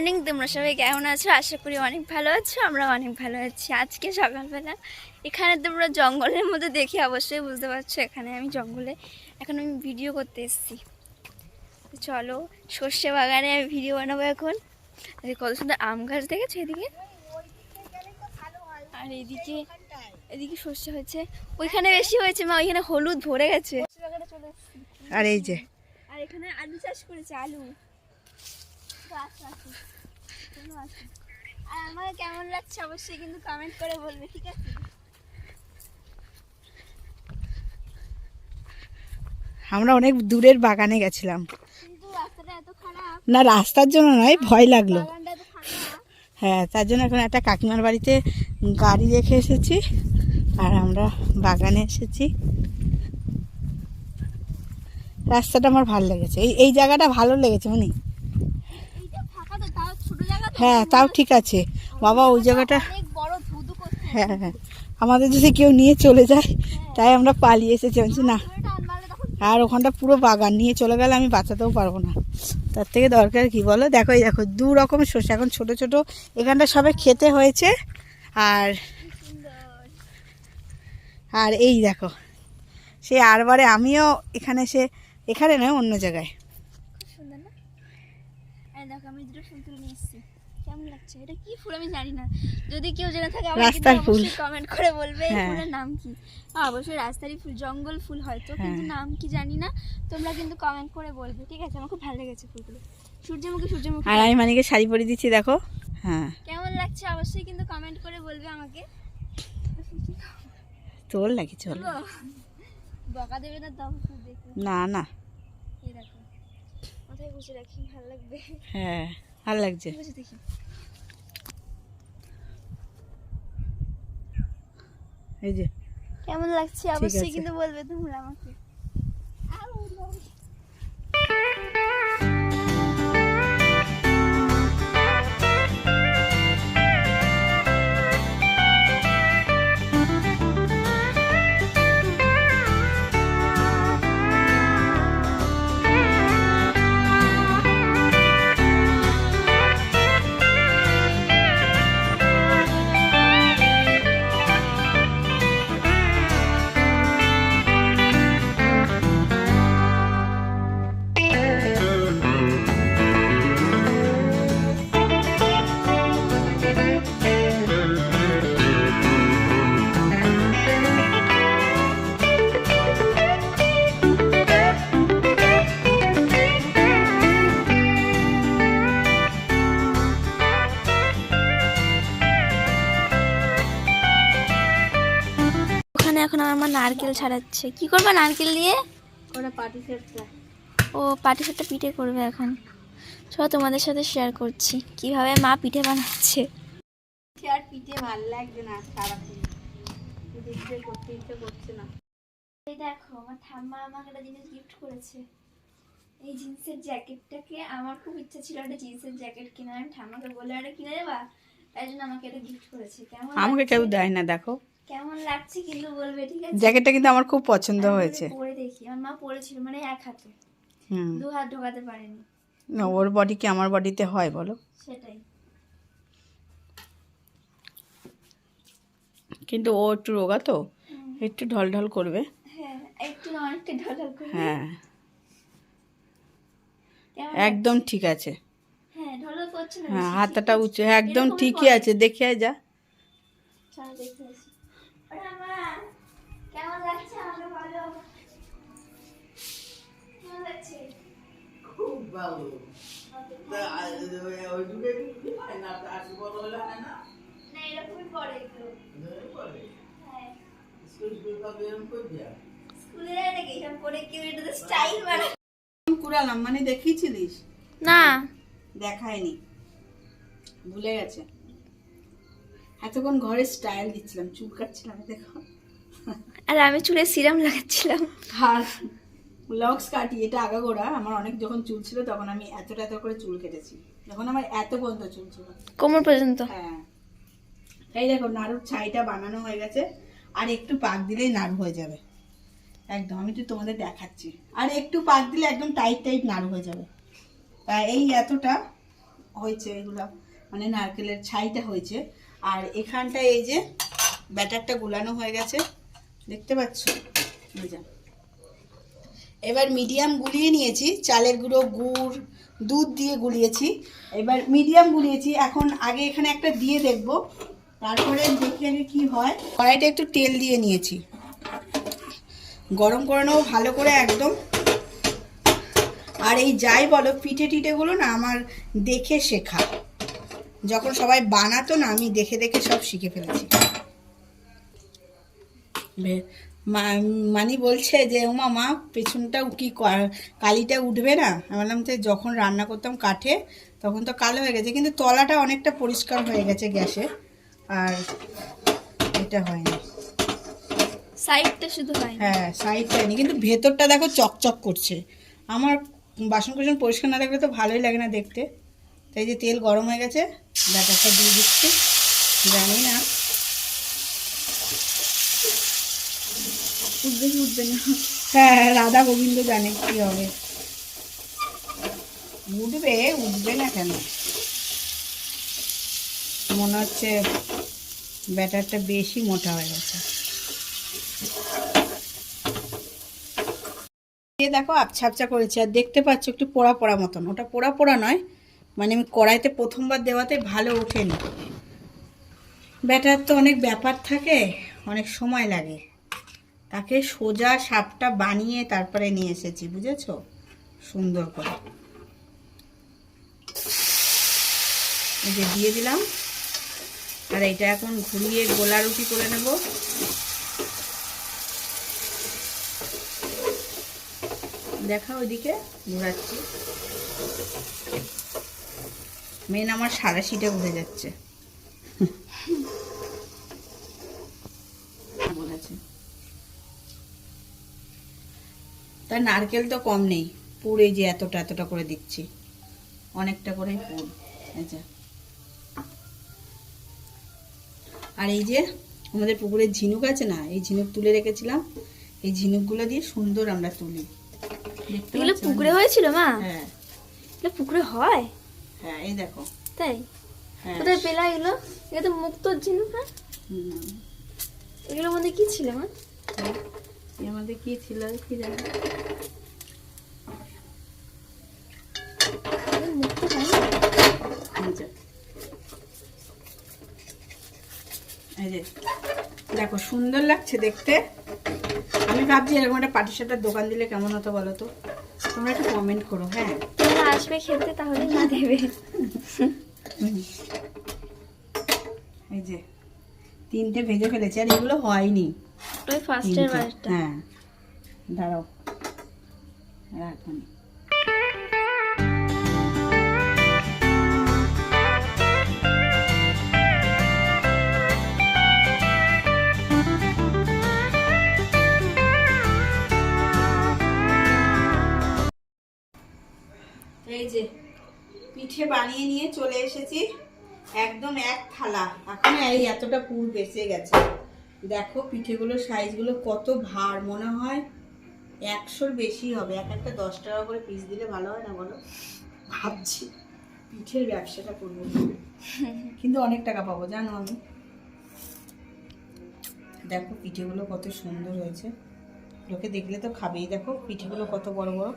Morning তোমরা সবাই কেমন আছো? আশা করি অনেক ভালো আছো আমরা অনেক ভালো আছি। আজকে সকালবেলা এখানে তোমরা জঙ্গলের মধ্যে দেখে অবশ্যই বুঝতে পারছ এখানে আমি জঙ্গলে এখন আমি ভিডিও করতে এসেছি। চলো সর্ষে বাগানে আমি ভিডিও বানাবো এখন। আর এই কত সুন্দর আম গাছ দেখেছ এদিকে? আর এদিকে এদিকে সর্ষে হয়েছে। ওইখানে বেশি হয়েছে মা ওইখানে হলুদ ভরে গেছে। আর এই যে। আর এখানে আলু চাষ করেছে আলু। আর আমাকে কেমন লাগছে অবশ্যই কিন্তু কমেন্ট করে বলবে ঠিক আছে? আমরা অনেক দূরের বাগানে গেছিলাম। রাস্তাটা না রাস্তার জন্য নয় ভয় লাগল। হ্যাঁ তার জন্য এখন একটা কাকিমার বাড়িতে গাড়ি রেখে এসেছি। আর আমরা বাগানে এসেছি। রাস্তাটা আমার ভালো লেগেছে। এই এই জায়গাটা ভালো লেগেছে উনি এইটা ফাঁকা তো তাও ছোট জায়গা তো হ্যাঁ তাও ঠিক আছে। বাবা ওই জায়গাটা হ্যাঁ হ্যাঁ। আমাদের যদি কেউ নিয়ে চলে যায় তাই আমরা পালিয়ে এসেছি। বলছি না। আর ওখানটা পুরো বাগান। নিয়ে চলে গেলে আমি বাঁচাতেও পারব না। তার থেকে দরকার কি বলো? দেখো এই দেখো দু রকমের শস্য এখন ছোট ছোট। এখানটা সবে খেতে হয়েছে। আর আর এই দেখো সে আরবারে আমিও এখানে সে এখানে নয় অন্য জায়গায়। খুব সুন্দর না? দেখো আমি দুটো তুলে নিয়ে এসেছি। কেমন লাগছে? এটা কি ফুল আমি জানি না। যদি কেউ জেনে থাকে রাস্তার ফুল। কমেন্ট করে বলবে এই হ্যাঁ। ফুলের নাম কি। অবশ্যই রাস্তারই ফুল জঙ্গল ফুল হয়তো কিন্তু হ্যাঁ। নাম কি জানি না। তোমরা কিন্তু কমেন্ট করে বলবে ঠিক আছে? আমার খুব ভালো লেগেছে ফুলগুলো। সূর্যমুখী সূর্যমুখী। আর আমি মানিকে শাড়ি পরে দিচ্ছি দেখো। হ্যাঁ। কেমন লাগছে? অবশ্যই কিন্তু কমেন্ট করে বলবে আমাকে। তোর লাগে চল? বকা দেবে না দাও না না। এই দেখো। মাথায় গুছিয়ে রাখি ভালো লাগবে। হ্যাঁ। ভালো লাগছে। দেখি। এই যে। কেমন লাগছে? অবশ্যই কিন্তু বলবে তোমরা আমাকে। নারকেল ছাড়াচ্ছে। কি করবে নারকেল দিয়ে? ওরা পাটি সেটটা ও পাটি সাথে পিঠে করবে এখন। সব তোমাদের সাথে শেয়ার করছি কীভাবে মা পিঠে বানাচ্ছে। আর পিঠে ভালো লাগছে না সারাদিন। দেখতে করতে ইচ্ছে করছে না। এই দেখো আমার ঠাম্মা আমাকে একটা জিনিস গিফট করেছে। এই জিন্সের জ্যাকেটটাকে আমার খুব ইচ্ছা ছিল একটা জিন্সের জ্যাকেট আমি ঠাম্মাকে বলে এটা কিনে দেবা? তাই জন্য আমাকে এটা গিফট করেছে। কেমন আমাকে কেউ দেয় না দেখো। কেমন লাগছে কিন্তু বলবে ঠিক আছে? জ্যাকেটটা কিন্তু আমার খুব পছন্দ হয়েছে। পরে দেখি। আমার মা পরেছিল মানে এক হাতে। দু হাত ঢোকাতে পারেনি। না ওর বডি কি আমার বডিতে হয় বলো? সেটাই। কিন্তু ও একটু রোগা তো একটু ঢল ঢল করবে। হ্যাঁ একটু অনেকটা ঢলাল করে হ্যাঁ। একদম ঠিক আছে। হ্যাঁ ঢলাল করছে না হ্যাঁ বেশি, হাতাটা উঁচু একদম ঠিকই আছে দেখে আয় যা। চলো দেখে কেমন লাগছে আমাকে বলো? কেমন লাগছে? খুব ভালো। তা ওইটুকু হয় না? আশি বড় হলে হয় না? না এরকমই পড়ে একটু পরে হ্যাঁ। স্কুল স্কুল কাপে এরকম করে দেয়া? স্কুলে যায় নাকি? এসব পরে কেউ এটা স্টাইল বানায় কুড়ালাম মানে দেখিয়েছিলিস? না। দেখায়নি। ভুলে গেছে। এতক্ষণ ঘরে স্টাইল দিচ্ছিলাম চুল কাটছিলাম দেখো। আর আমি চুলে সিরাম লাগাচ্ছিলাম। আর লক্স কাটি এটা আগাগোড়া। আমার অনেক যখন চুল ছিল তখন আমি এতটা এত করে চুল কেটেছি। যখন আমার এত পর্যন্ত চুল ছিল। কোমর পর্যন্ত। হ্যাঁ। এই দেখো নাড়ুর ছাইটা বানানো হয়ে গেছে। আর একটু পাক দিলেই নাড়ু হয়ে যাবে। একদম আমি তো তোমাদের দেখাচ্ছি। আর একটু পাক দিলে একদম টাইট টাইট নাড়ু হয়ে যাবে। এই এতটা হয়েছে এগুলো। মানে নারকেলের ছাইটা হয়েছে। আর এখানটা এই যে ব্যাটারটা গুলানো হয়ে গেছে। দেখতে পাচ্ছ? এবার মিডিয়াম গুলিয়ে নিয়েছি, চালের গুঁড়ো, গুড়, দুধ দিয়ে গুলিয়েছি। এবার মিডিয়াম গুলিয়েছি, এখন আগে এখানে একটা দিয়ে দেখব, তারপরে দেখি আগে কি হয়। কড়াইটা একটু তেল দিয়ে নিয়েছি। গরম করে নেব ভালো করে একদম। আর এই যাই বলো পিঠে টিঠেগুলো না আমার দেখে শেখা। যখন সবাই বানাতো না আমি দেখে দেখে সব শিখে ফেলেছি। বে- মা- মানি বলছে যে ও মামা পেছনটা কি কালিটা উঠবে না? আমি বললাম যে যখন রান্না করতাম কাঠে তখন তো কালো হয়ে গেছে। কিন্তু তলাটা অনেকটা পরিষ্কার হয়ে গেছে গ্যাসে আর এটা হয়নি। সাইডটা শুধু হয় হ্যাঁ সাইডটা হয়নি। কিন্তু ভেতরটা দেখো চকচক করছে। আমার বাসন কোসন পরিষ্কার না থাকলে তো ভালোই লাগে না দেখতে। তাই যে তেল গরম হয়ে গেছে ব্যাটারটা দিয়ে দিচ্ছি। জানি না। উঠবে কি উঠবে না? হ্যাঁ রাধা গোবিন্দ জানে কি হবে। উঠবে উঠবে না কেন? মনে হচ্ছে ব্যাটারটা বেশি মোটা হয়ে গেছে। দেখো আবছা আবছা করেছে। আর দেখতে পাচ্ছ একটু পোড়া পোড়া মতন। ওটা পোড়া পোড়া নয় মানে আমি কড়াইতে প্রথমবার দেওয়াতে ভালো ওঠেনি। ব্যাটার তো অনেক ব্যাপার থাকে, অনেক সময় লাগে। তাকে সোজা সাপটা বানিয়ে তারপরে নিয়ে এসেছি, বুঝেছ? সুন্দর করে। যে দিয়ে দিলাম। আর এটা এখন ঘুরিয়ে গোলা রুটি করে নেব। দেখা ওইদিকে, ঘোরাচ্ছি। মেন আমার সারাশিটা উঠে যাচ্ছে। বলেছে। তা নারকেল তো কম নেই। পুরে যে এতটা এতটা করে দিচ্ছি। অনেকটা করে পুর এই যে। আর এই যে আমাদের পুকুরে ঝিনুক আছে না এই ঝিনুক তুলে রেখেছিলাম। এই ঝিনুকগুলো দিয়ে সুন্দর আমরা তুলি। পুকুরে হয়েছিল মা? হ্যাঁ। পুকুরে হয়? হ্যাঁ এই দেখো। তাই? হ্যাঁ। কোথায় পেলা এগুলো? এগুলো তো মুক্ত ঝিনুক না? এগুলোর মধ্যে কি ছিল মা এর মধ্যে কি ছিল কি জানি মুক্ত এই যে। দেখো সুন্দর লাগছে দেখতে। আমি ভাবছি এরকম একটা পাটি সাপটার দোকান দিলে কেমন হতো বলো তো? তোমরা একটু কমেন্ট করো হ্যাঁ। আসবে খেলতে তাহলে না দেবে। এই যে তিনটে ভেজে ফেলেছি আর এগুলো হয়নি। ওই ফার্স্টের। বারটা হ্যাঁ। দাঁড়াও। রাখুন এই যে, পিঠে বানিয়ে নিয়ে চলে এসেছি একদম এক থালা। এখন এই এতটা পুর বেঁচে গেছে। দেখো পিঠেগুলোর সাইজগুলো কত ভার, মনে হয় একশোর বেশি হবে। এক একটা দশ টাকা করে পিস দিলে ভালো হয় না বলো? ভাবছি পিঠের ব্যবসাটা করব। কিন্তু অনেক টাকা পাবো, জানো আমি? দেখো পিঠেগুলো কত সুন্দর হয়েছে। লোকে দেখলে তো খাবেই। দেখো পিঠেগুলো কত বড় বড়।